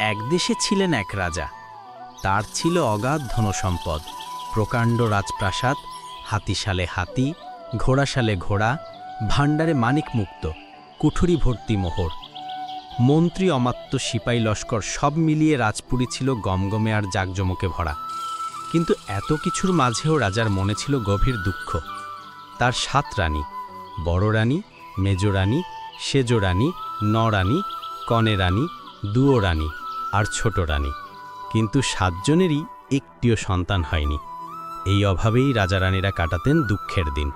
এক দেশে ছিলেন এক রাজা। তার ছিল অগাধ ধনসম্পদ, প্রকাণ্ড রাজপ্রাসাদ, হাতিশালে হাতি, ঘোড়াশালে ঘোড়া, ভাণ্ডারে মানিক মুক্ত কুঠুরি ভর্তি মোহর। মন্ত্রী অমাত্য সিপাই লস্কর সব মিলিয়ে রাজপুরী ছিল গমগমে আর জাকজমকে ভরা। কিন্তু এত কিছুর মাঝেও রাজার মনে ছিল গভীর দুঃখ। তার সাত রানী, বড় রানী, মেজ রানী রানী নরানী কনে রানী রানী। আর ছোট রানী। কিন্তু সাতজনেরই একটিও সন্তান হয়নি। এই অভাবেই রাজারানীরা কাটাতেন দুঃখের দিন।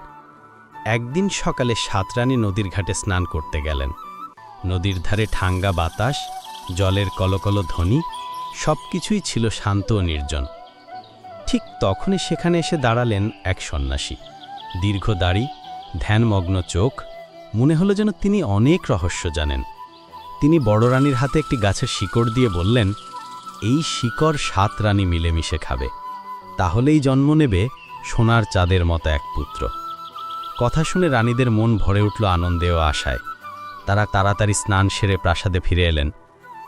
একদিন সকালে সাত রানী নদীর ঘাটে স্নান করতে গেলেন। নদীর ধারে ঠাঙ্গা বাতাস, জলের কলকল ধ্বনি সব কিছুই ছিল শান্ত ও নির্জন। ঠিক তখনই সেখানে এসে দাঁড়ালেন এক সন্ন্যাসী। দীর্ঘ দাড়ি, ধ্যানমগ্ন চোখ, মনে হলো যেন তিনি অনেক রহস্য জানেন। তিনি বড় রানীর হাতে একটি গাছের শিকড় দিয়ে বললেন, এই শিকড় সাত রানী মিলেমিশে খাবে। তাহলেই জন্ম নেবে সোনার চাঁদের মতো এক পুত্র। কথা শুনে রানীদের মন ভরে উঠল আনন্দে ও আশায়। তারা তাড়াতাড়ি স্নান সেরে প্রাসাদে ফিরে এলেন।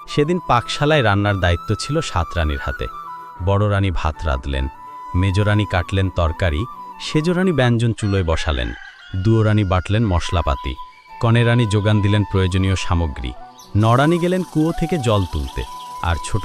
সেদিন পাকশালায় রান্নার দায়িত্ব ছিল সাত রানীর হাতে। বড় রানী ভাত রাঁধলেন, মেজরানী কাটলেন তরকারি, সেজরানী ব্যঞ্জন চুলোয় বসালেন, দুয়োরানী বাটলেন মশলাপাতি, কনেরানী যোগান দিলেন প্রয়োজনীয় সামগ্রী। নড়ানি গেলেন কুয়ো থেকে জল তুলতে আর ছোট